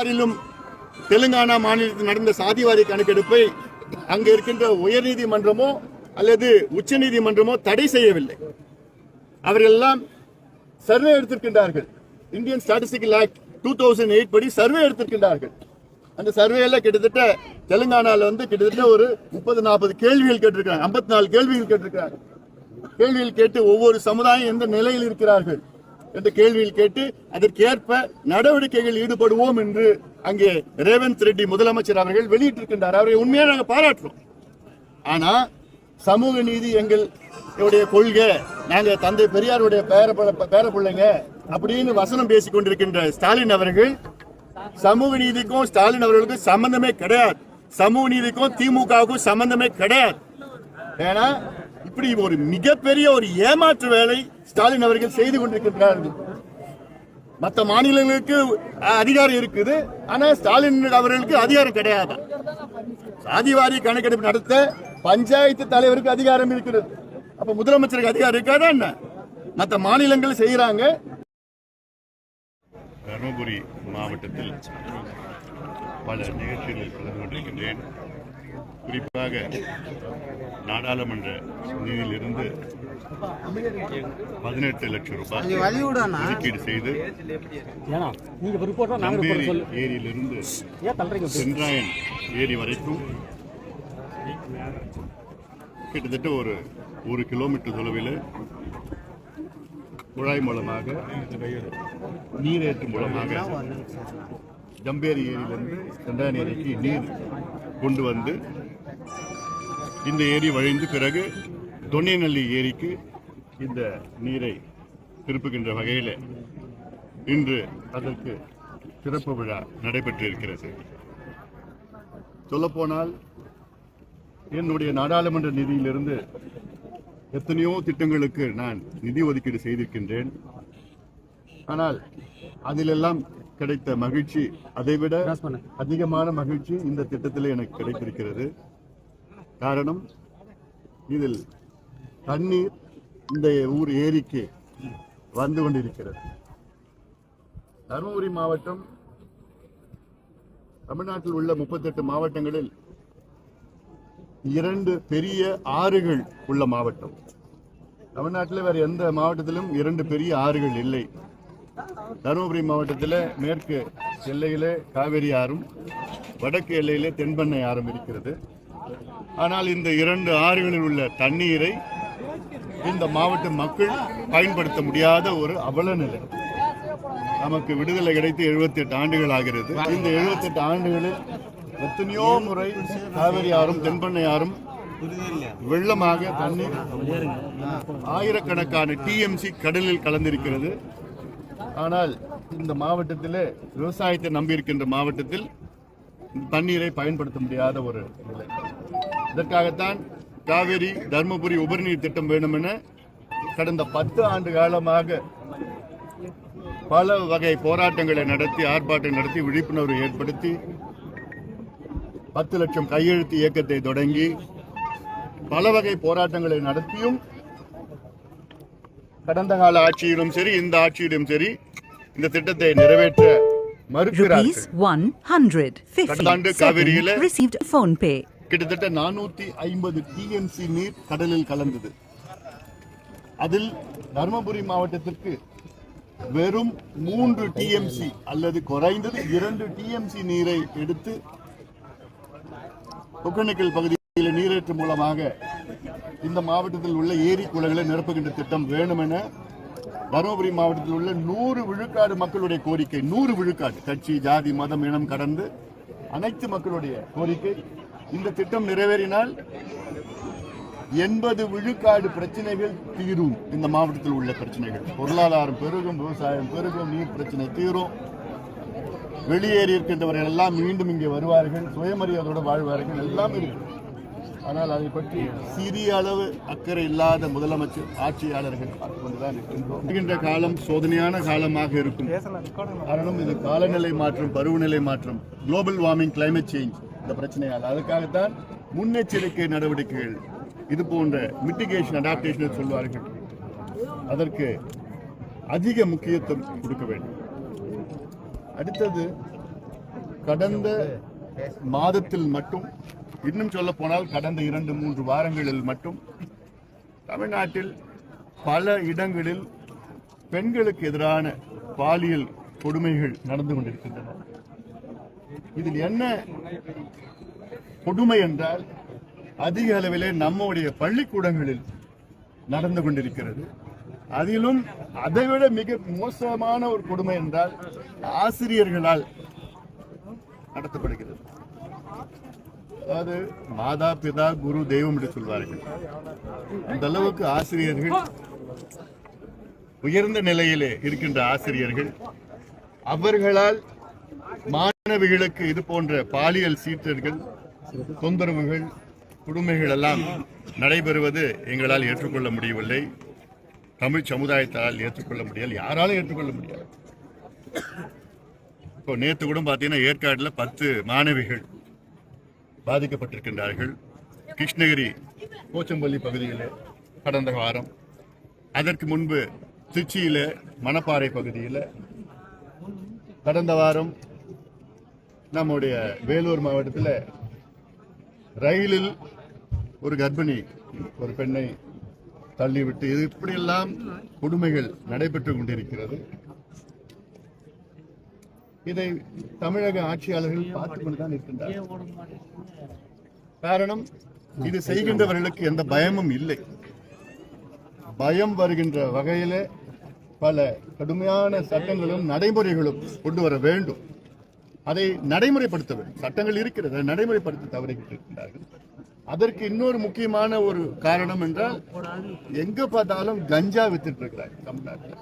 ஆறிலும் தெலுங்கானா மாநிலத்தில் நடந்த சாதிவாரி கணக்கெடுப்பை அங்கு இருக்கின்ற உயர்நீதிமன்றமோ அல்லது உச்சநீதிமன்றமோ தடை செய்யவில்லை. அவர்கள் எல்லாம் survey எடுத்திருக்கின்றார்கள். Indian statistical act two thousand eight படி சர்வே எடுத்திருக்கின்றார்கள். அந்த சர்வேல கிட்டத்தட்ட தெலுங்கானால வந்து கிட்டத்தட்ட ஒரு முப்பது நாற்பது கேள்விகள் கேட்டிருக்காங்க ஐம்பத்தி நாலு கேள்விகள் கேட்டிருக்காங்க கேள்விகள் கேட்டு ஒவ்வொரு சமுதாயம் எந்த நிலையில் இருக்கிறார்கள்? என்ற கேள்வியில் கேட்டு அதற்கேற்ப நடவடிக்கைகள் ஈடுபடுவோம் என்று அங்கே ரேவந்த் ரெட்டி முதலமைச்சர் அவர்கள் வெளியிட்டிருக்கின்றார். அவரை உண்மையாக நாங்கள் பாராட்டுறோம். ஆனா சமூக நீதி எங்களுடைய கொள்கை நாங்க தந்தை பெரியாருடைய பேர பேர பிள்ளைங்க அப்படின்னு வசனம் பேசிக் கொண்டிருக்கின்ற ஸ்டாலின் அவர்கள் சமூக நீதிக்கும் ஸ்டாலின் அவர்களுக்கும் சம்பந்தமே கிடையாது. சமூக நீதிக்கும் திமுகவுக்கும் சம்பந்தமே கிடையாது. ஏன்னா இப்படி ஒரு மிகப்பெரிய ஒரு ஏமாற்று வேலை ஸ்டாலின் அவர்கள் செய்து கொண்டிருக்கிறார்கள் மற்ற மாநிலங்களுக்கு அதிகாரம் இருக்குது. ஆனா ஸ்டாலின் அவர்களுக்கு அதிகாரம் கிடையாது? சாதிவாரி கணக்கெடுப்பு நடத்த பஞ்சாயத்து தலைவருக்கு அதிகாரம் இருக்கிறது. அப்ப முதலமைச்சருக்கு அதிகாரம் இருக்காதா என்ன? மற்ற மாநிலங்கள் செய்யறாங்க தருமபுரி மாவட்டத்தில் பல நிகழ்ச்சிகளில் கலந்து கொண்டிருக்கின்றேன். குறிப்பாக நாடாளுமன்ற நிதியிலிருந்து பதினெட்டு லட்சம் ரூபாய் ஒதுக்கீடு செய்து நம்பேரி ஏரியிலிருந்து? சென்றாயன் ஏரி வரைக்கும் கிட்டத்தட்ட ஒரு ஒரு கிலோமீட்டர் தொலைவில் குழாய் மூலமாக நீரேற்று மூலமாக ஜம்பேரி ஏரியிலிருந்து சென்றாயன் ஏரிக்கு நீர் கொண்டு வந்து இந்த ஏரி வழிந்து பிறகு தொன்னியநல்லி ஏரிக்கு இந்த நீரை திருப்புகின்ற வகையில் இன்று அதற்கு திறப்பு விழா நடைபெற்றிருக்கிறது. சொல்லப்போனால் என்னுடைய நாடாளுமன்ற நிதியிலிருந்து எத்தனையோ திட்டங்களுக்கு நான் நிதி ஒதுக்கீடு செய்திருக்கின்றேன். ஆனால் அதிலெல்லாம் கிடைத்த மகிழ்ச்சி அதைவிட அதிகமான மகிழ்ச்சி இந்த திட்டத்தில் எனக்கு கிடைத்திருக்கிறது. காரணம் இதில் தண்ணீர் இந்த ஊர் ஏரிக்கு வந்து கொண்டிருக்கிறது. தருமபுரி மாவட்டம் தமிழ்நாட்டில் உள்ள முப்பத்தெட்டு மாவட்டங்களில் இரண்டு பெரிய ஆறுகள் உள்ள மாவட்டம். தமிழ்நாட்டில் வேற எந்த மாவட்டத்திலும் இரண்டு பெரிய ஆறுகள் இல்லை. தருமபுரி மாவட்டத்தில் மேற்கு எல்லையிலே காவேரி ஆறும் வடக்கு எல்லையிலே தென்பண்ணை ஆறும் இருக்கிறது. ஆனால் இந்த இரண்டு ஆறுகளில் உள்ள தண்ணீரை இந்த மாவட்ட மக்கள் பயன்படுத்த முடியாத ஒரு அவல நிலை. நமக்கு விடுதலை கிடைத்து 78 ஆண்டுகள் ஆகிறது. இந்த 78 ஆண்டுகளில் எத்தனையோ முறை காவிரி ஆறும் தென்பண்ணை ஆறும் வெள்ளமாக தண்ணீர் ஆயிரக்கணக்கான டிஎம்சி கடலில் கலந்திருக்கிறது. ஆனால் இந்த மாவட்டத்தில் விவசாயத்தை நம்பியிருக்கின்ற மாவட்டத்தில் தண்ணீரை பயன்படுத்த முடியாத ஒரு நிலை. இதற்காகத்தான் காவேரி தர்மபுரி உபரிநீர் திட்டம் வேண்டும் என கடந்த பத்து ஆண்டு காலமாக பல வகை போராட்டங்களை நடத்தி ஆர்ப்பாட்டம் நடத்தி விழிப்புணர்வு ஏற்படுத்தி பத்து லட்சம் கையெழுத்து இயக்கத்தை தொடங்கி பல வகை போராட்டங்களை நடத்தியும் கடந்த கால ஆட்சியிலும் சரி இந்த ஆட்சியிலும் சரி இந்த திட்டத்தை நிறைவேற்ற மறுக்கிறார்கள் Rupees 150. கடந்தாண்டு காவிரியில Received phone pay. கிட்டத்தட்ட நானூத்தி ஐம்பது டிஎம்சி நீர் கடலில் கலந்தது அதில் தருமபுரி மாவட்டத்திற்கு வெறும் மூன்று டிஎம்சி அல்லது குறைந்தது இரண்டு டிஎம்சி நீரை எடுத்து ஒகேனக்கல் பகுதியில் நீரேற்று மூலமாக இந்த மாவட்டத்தில் உள்ள ஏரி குளங்களை நிரப்புகின்ற திட்டம் வேணும் என தருமபுரி மாவட்டத்தில் உள்ள நூறு விழுக்காடு மக்களுடைய கோரிக்கை. நூறு விழுக்காடு. கட்சி ஜாதி மதம் இனம் கடந்து அனைத்து மக்களுடைய கோரிக்கை. இந்த திட்டம் நிறைவேறினால் எண்பது விழுக்காடு பிரச்சனைகள் தீரும் இந்த மாவட்டத்தில் உள்ள பிரச்சனைகள். பொருளாதாரம் பெருகும் விவசாயம் பெருகும் நீர் பிரச்சனை தீரும். வெளியேறி இருக்கின்றவர்கள் எல்லாம் மீண்டும் இங்கே வருவார்கள். சுயமரியாதையோடு வாழ்வார்கள். எல்லாம் இருக்கு. ஆனால் அதை பற்றி சிறிய அளவு அக்கறை இல்லாத முதலமைச்சர் ஆட்சியாளர்கள் பார்த்து கொண்டுதான் இருக்கின்றோம் காலம் சோதனையான காலமாக இருக்கும். காரணம் இது காலநிலை மாற்றம் பருவநிலை மாற்றம் குளோபல் வார்மிங் கிளைமேட் சேஞ்ச் இந்த பிரச்சனையால். அதுக்காகத்தான் முன்னெச்சரிக்கை நடவடிக்கைகள் இது போன்ற மிட்டிகேஷன் அடாப்டேஷன் சொல்வார்கள். அதற்கு அதிக முக்கியத்துவம் கொடுக்க வேண்டும். அடுத்தது கடந்த மாதத்தில் மட்டும் இன்னும் சொல்ல போனால் கடந்த இரண்டு மூன்று வாரங்களில் மட்டும் தமிழ்நாட்டில் பல இடங்களில் பெண்களுக்கு எதிரான பாலியல் கொடுமைகள் நடந்து கொண்டிருக்கின்றன. இதில் என்ன கொடுமை என்றால் அதிக அளவிலே நம்முடைய பள்ளிக்கூடங்களில் நடந்து கொண்டிருக்கிறது. அதிலும் அதைவிட மிக மோசமான ஒரு கொடுமை என்றால் ஆசிரியர்களால் நடத்தப்படுகிறது. அதாவது மாதா பிதா குரு தெய்வம் என்று சொல்வார்கள். அந்த அளவுக்கு ஆசிரியர்கள் உயர்ந்த நிலையிலே இருக்கின்ற ஆசிரியர்கள். அவர்களால் மாணவிகளுக்கு இது போன்ற பாலியல் சீற்றர்கள் தொந்தரவுகள் கொடுமைகள் எல்லாம் நடைபெறுவது எங்களால் ஏற்றுக்கொள்ள முடியவில்லை. தமிழ் சமுதாயத்தால் ஏற்றுக்கொள்ள முடியாது யாராலும் ஏற்றுக்கொள்ள முடியாது. இப்போ நேற்று கூட பார்த்தீங்கன்னா ஏற்காட்டில் பத்து மாணவிகள் பாதிக்கப்பட்டிருக்கின்றார்கள். கிருஷ்ணகிரி போச்சம்பள்ளி பகுதியில் கடந்த வாரம். அதற்கு முன்பு திருச்சியில மணப்பாறை பகுதியில் கடந்த வாரம் நம்முடைய வேலூர் மாவட்டத்தில் ரயிலில் ஒரு கர்ப்பிணி ஒரு பெண்ணை தள்ளிவிட்டு இது இப்படியெல்லாம் கொடுமைகள் நடைபெற்று கொண்டிருக்கிறது. இதை தமிழக ஆட்சியாளர்கள் பார்த்துக் கொண்டுதான் இருக்கின்றார் காரணம் இது செய்கின்றவர்களுக்கு எந்த பயமும் இல்லை. பயம் வருகின்ற வகையில பல கடுமையான சட்டங்களும் நடைமுறைகளும் கொண்டு வர வேண்டும். அதை நடைமுறைப்படுத்த வேண்டும் சட்டங்கள் இருக்கிறது அதை நடைமுறைப்படுத்த தவறிக்கிட்டிருக்கிறார்கள் அதற்கு இன்னொரு முக்கியமான ஒரு காரணம் என்றால் எங்க பார்த்தாலும் கஞ்சா வித்துட்டு இருக்கிறாங்க தமிழ்நாட்டில்.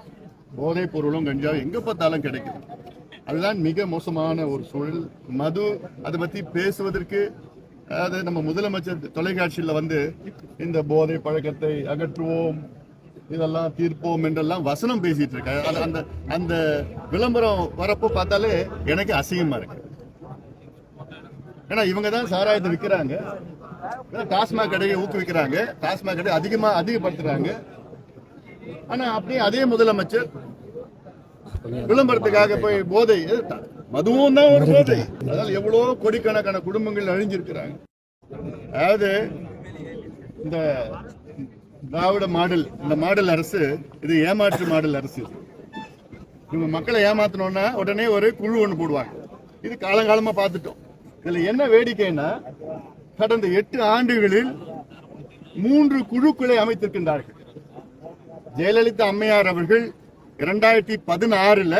போதைப் பொருளும் கஞ்சா எங்க பார்த்தாலும் கிடைக்குது. அதுதான் மிக மோசமான ஒரு சூழல். மது அதை பற்றி பேசுவதற்கு அதாவது நம்ம முதலமைச்சர் தொலைக்காட்சியில் வந்து இந்த போதை பழக்கத்தை அகற்றுவோம் இதெல்லாம் தீர்ப்போம் என்றெல்லாம் வசனம் பேசிட்டு இருக்காரு. அந்த அந்த விளம்பரம் வரப்போ பார்த்தாலே எனக்கு அசிங்கமா இருக்கு. ஏன்னா இவங்க தான் சாராயத்தை விற்கிறாங்க டாஸ்மாக் கடையை ஊக்குவிக்கிறாங்க. டாஸ்மாக் கடை அதிகமாக அதிகப்படுத்துறாங்க. ஆனால் அப்படியே அதே முதலமைச்சர் விளம்பரத்துக்காக போய் போதை மதுவும் தான் ஒரு போதை. அதனால எவ்வளவு கோடிக்கணக்கான குடும்பங்கள் அழிஞ்சிருக்கிறாங்க. அதாவது இந்த திராவிட மாடல் இந்த மாடல் அரசு இது ஏமாற்று மாடல் அரசு. இவங்க மக்களை ஏமாத்தணும்னா உடனே ஒரு குழு ஒன்று போடுவாங்க. இது காலங்காலமா பார்த்துட்டோம். இதுல என்ன வேடிக்கைன்னா கடந்த எட்டு ஆண்டுகளில் மூன்று குழுக்களை அமைத்திருக்கின்றார்கள். ஜெயலலிதா அம்மையார் அவர்கள் இரண்டாயிரத்தி பதினாறுல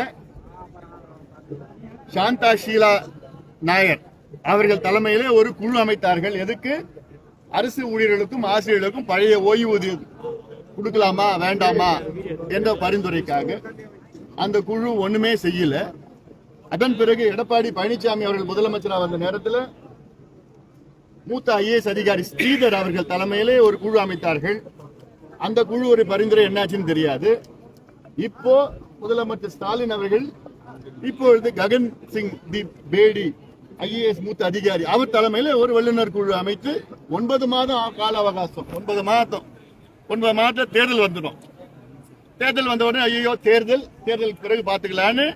சாந்தா ஷீலா நாயர் அவர்கள் தலைமையிலே ஒரு குழு அமைத்தார்கள். எதுக்கு? அரசு ஊழியர்களுக்கும் ஆசிரியர்களுக்கும் பழைய ஓய்வூதியம் கொடுக்கலாமா வேண்டாமா என்ற பரிந்துரைக்காக அந்த குழு ஒண்ணுமே செய்யல. அதன் பிறகு எடப்பாடி பழனிசாமி அவர்கள் முதலமைச்சராக வந்த நேரத்தில் மூத்த ஐஏஎஸ் அதிகாரி ஸ்ரீதர் அவர்கள் தலைமையிலே ஒரு குழு அமைத்தார்கள். அந்த குழு ஒரு பரிந்துரை என்னாச்சுன்னு தெரியாது. இப்போ முதலமைச்சர் ஸ்டாலின் அவர்கள் இப்பொழுது ககன் சிங் தி பேடி ஐஏஎஸ் மூத்த அதிகாரி அவர் தலைமையில் ஒரு வல்லுநர் குழு அமைத்து ஒன்பது மாதம் கால அவகாசம் ஒன்பது மாதம் ஒன்பது மாதம் தேர்தல் வந்துடும். தேர்தல் வந்த உடனே ஐயோ தேர்தல் தேர்தல் பிறகு பார்த்துக்கலான்னு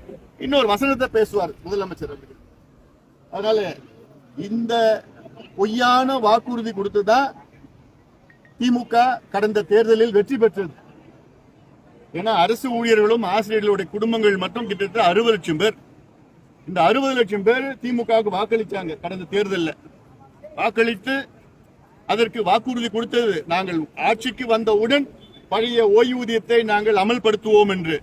இன்னொரு வசனத்தை பேசுவார் முதலமைச்சர் அவர்கள். அதனால இந்த பொய்யான வாக்குறுதி கொடுத்துதான் திமுக கடந்த தேர்தலில் வெற்றி பெற்றது. ஏன்னா அரசு ஊழியர்களும் ஆசிரியர்களுடைய குடும்பங்கள் மட்டும் கிட்டத்தட்ட அறுபது லட்சம் பேர். இந்த அறுபது லட்சம் பேர் திமுகவுக்கு வாக்களிச்சாங்க கடந்த தேர்தலில். வாக்களித்து அதற்கு வாக்குறுதி கொடுத்தது நாங்கள் ஆட்சிக்கு வந்தவுடன் பழைய ஓய்வூதியத்தை நாங்கள் அமல்படுத்துவோம் என்று.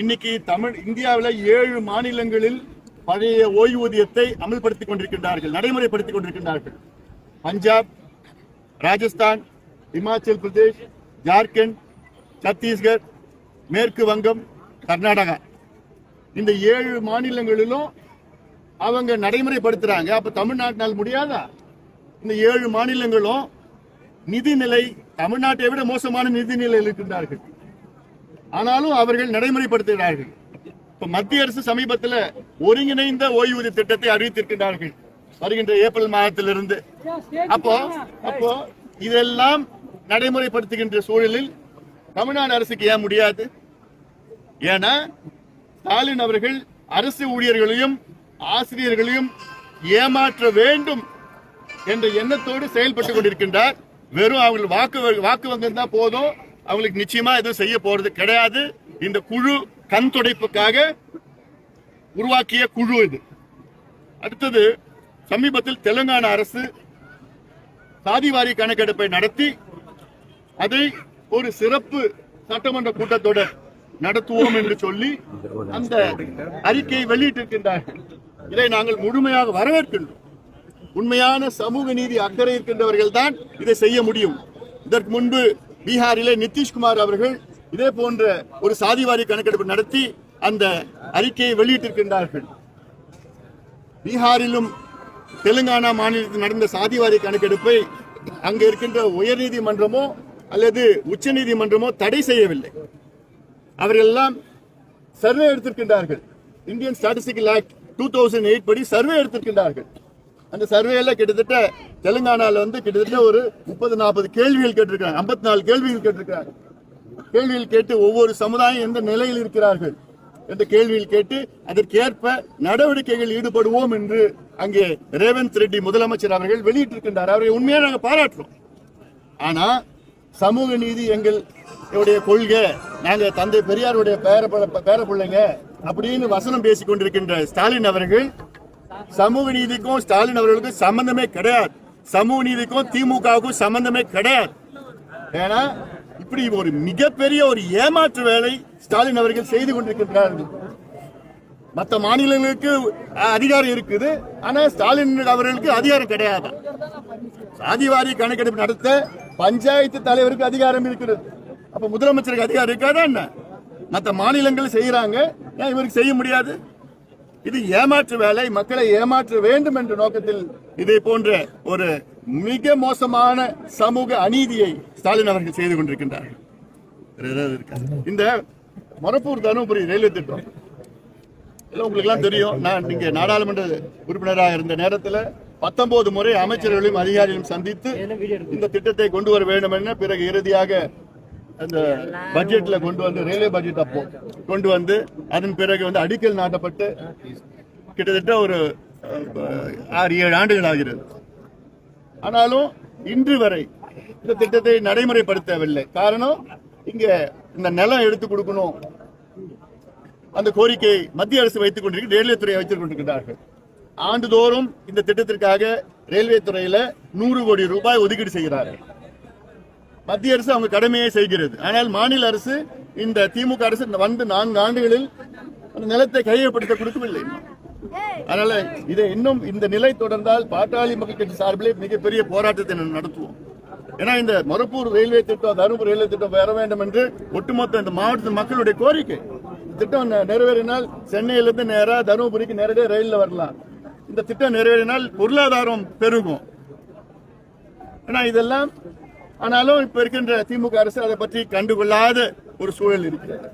இன்னைக்கு தமிழ் இந்தியாவில் ஏழு மாநிலங்களில் பழைய ஓய்வூதியத்தை அமல்படுத்திக் கொண்டிருக்கின்றார்கள் நடைமுறைப்படுத்திக் கொண்டிருக்கின்றார்கள். பஞ்சாப் ராஜஸ்தான் இமாச்சல் பிரதேஷ் ஜார்க்கண்ட் சத்தீஸ்கர் மேற்கு வங்கம் கர்நாடகா. இந்த ஏழு மாநிலங்களிலும் அவங்க நடைமுறைப்படுத்துறாங்க. அப்ப தமிழ்நாட்டினால் முடியாதா? இந்த ஏழு மாநிலங்களும் நிதிநிலை தமிழ்நாட்டை விட மோசமான நிதிநிலையில் இருக்கின்றார்கள். ஆனாலும் அவர்கள் நடைமுறைப்படுத்துகிறார்கள். இப்ப மத்திய அரசு சமீபத்தில் ஒருங்கிணைந்த ஓய்வூதிய திட்டத்தை அறிவித்திருக்கின்றார்கள். வருகின்ற ஏப்ரல் மாதத்திலிருந்து. அப்போ அப்போ இதெல்லாம் நடைமுறைப்படுத்துகின்ற சூழலில் தமிழ்நாடு அரசுக்கு ஏன் முடியாது? ஏன்னா ஸ்டாலின் அவர்கள் அரசு ஊழியர்களையும் ஆசிரியர்களையும் ஏமாற்ற வேண்டும் என்ற எண்ணத்தோடு செயல்பட்டு கொண்டிருக்கின்றார். வெறும் அவங்க வாக்கு வாக்கு வந்திருந்தா போதும். அவங்களுக்கு நிச்சயமா எதுவும் செய்ய போறது கிடையாது. இந்த குழு கண் துடைப்புக்காக உருவாக்கிய குழு இது. அடுத்தது சமீபத்தில் தெலுங்கானா அரசு சாதிவாரி கணக்கெடுப்பை நடத்தி அதை ஒரு சிறப்பு சட்டமன்ற கூட்டத்தொடர் நடத்துவோம் என்று சொல்லி அந்த அறிக்கையை வெளியிட்டிருக்கின்றார்கள் இதை நாங்கள் முழுமையாக வரவேற்கின்றோம். உண்மையான சமூக நீதி அக்கறை இருக்கின்றவர்கள் தான் இதை செய்ய முடியும். இதற்கு முன்பு பீகாரிலே நிதிஷ்குமார் அவர்கள் இதே போன்ற ஒரு சாதிவாரி கணக்கெடுப்பு நடத்தி அந்த அறிக்கையை வெளியிட்டிருக்கின்றார்கள். பீகாரிலும் தெலுங்கானா மாநிலத்தில் நடந்த சாதிவாரி கணக்கெடுப்பை அங்கே இருக்கின்ற உயர்நீதிமன்றமோ அல்லது உச்சநீதிமன்றமோ தடை செய்யவில்லை. அவர்களெல்லாம் survey எடுத்திருக்கின்றார்கள். Indian statistical act two thousand eight படி சர்வே எடுத்திருக்கின்றார்கள். அந்த சர்வேல கிட்டத்தட்ட தெலுங்கானால வந்து கிட்டத்தட்ட ஒரு முப்பது நாற்பது கேள்விகள் கேட்டிருக்காங்க ஐம்பத்தி நாலு கேள்விகள் கேட்டிருக்காங்க கேள்வியில் கேட்டு ஒவ்வொரு சமுதாயம் எந்த நிலையில் இருக்கிறார்கள் என்ற கேள்வியில் கேட்டு அதற்கேற்ப நடவடிக்கைகள் ஈடுபடுவோம் என்று அங்கே ரேவந்த் ரெட்டி முதலமைச்சர் அவர்கள் வெளியிட்டிருக்கின்றார். அவரை உண்மையாக நாங்கள் பாராட்டுறோம். ஆனா சமூக நீதி எங்கள் உடைய கொள்கை. நாங்கள் தந்தை பெரியாருடைய பேர பேர பிள்ளைங்க அப்படின்னு வசனம் பேசிக் கொண்டிருக்கின்ற ஸ்டாலின் அவர்கள் சமூக நீதிக்கும் ஸ்டாலின் அவர்களுக்கும் சம்பந்தமே கிடையாது. சமூக நீதிக்கும் திமுகவுக்கும் சம்பந்தமே கிடையாது. ஏன்னா இப்படி ஒரு மிகப்பெரிய ஒரு ஏமாற்று வேலை ஸ்டாலின் அவர்கள் செய்து கொண்டிருக்கின்றார்கள் மற்ற மாநிலங்களுக்கு அதிகாரம் இருக்குது. ஆனா ஸ்டாலின் அவர்களுக்கு அதிகாரம் கிடையாது. சாதிவாரி கணக்கெடுப்பு நடத்த பஞ்சாயத்து தலைவருக்கு அதிகாரம் இருக்கிறது. அப்ப முதலமைச்சருக்கு அதிகாரம் இருக்காதா என்ன? மற்ற மாநிலங்கள் செய்யறாங்க ஏன் இவருக்கு செய்ய முடியாது? இது ஏமாற்று வேலை. மக்களை ஏமாற்ற வேண்டும் என்ற நோக்கத்தில் இதை போன்ற ஒரு மிக மோசமான சமூக அநீதியை ஸ்டாலின் அவர்கள் செய்து கொண்டிருக்கின்றார்கள். இந்த மொரப்பூர் தருமபுரி ரயில்வே திட்டம். உங்களுக்கு எல்லாம் தெரியும். நான் இங்க நாடாளுமன்ற உறுப்பினராக இருந்த நேரத்தில் பத்தொன்பது முறை அமைச்சர்களையும் அதிகாரிகளையும் சந்தித்து இந்த திட்டத்தை கொண்டு வர வேண்டும் என பிறகு இறுதியாக அந்த பட்ஜெட்ல கொண்டு வந்து ரயில்வே பட்ஜெட் அப்போ கொண்டு வந்து அதன் பிறகு வந்து அடிக்கல் நாட்டப்பட்டு கிட்டத்தட்ட ஒரு ஆறு ஏழு ஆண்டுகள் ஆகிறது. ஆனாலும் இன்று வரை இந்த திட்டத்தை நடைமுறைப்படுத்தவில்லை. காரணம் இங்க இந்த நிலம் எடுத்து கொடுக்கணும். அந்த கோரிக்கை மத்திய அரசு வைத்துக் கொண்டிருக்கு ரயில்வே துறை வைத்துக் கொண்டிருக்கிறார்கள். ஆண்டுதோறும் இந்த திட்டத்திற்காக ரயில்வே துறையில நூறு கோடி ரூபாய் ஒதுக்கீடு செய்கிறார் மத்திய அரசு அவங்க கடமையை செய்கிறது. ஆனால் மாநில அரசு இந்த திமுக அரசு வந்து நான்கு ஆண்டுகளில் நிலத்தை கையப்படுத்த கொடுக்கவில்லை. அதனால இதை இன்னும் இந்த நிலை தொடர்ந்தால் பாட்டாளி மக்கள் கட்சி சார்பிலே மிகப்பெரிய போராட்டத்தை நடத்துவோம். ஏன்னா இந்த மொரப்பூர் ரயில்வே திட்டம் தருமபுரி ரயில்வே திட்டம் வர வேண்டும் என்று ஒட்டுமொத்த இந்த மாவட்ட மக்களுடைய கோரிக்கை. திட்டம் நிறைவேறினால் சென்னையிலிருந்து நேரா தருமபுரிக்கு நேரடியாக ரயில்ல வரலாம். இந்த திட்டம் நிறைவேறினால் பொருளாதாரம் பெருகும். ஏன்னா இதெல்லாம் ஆனாலும் இப்ப இருக்கின்ற திமுக அரசு அதை பற்றி கண்டுகொள்ளாத ஒரு சூழல் இருக்கிறது.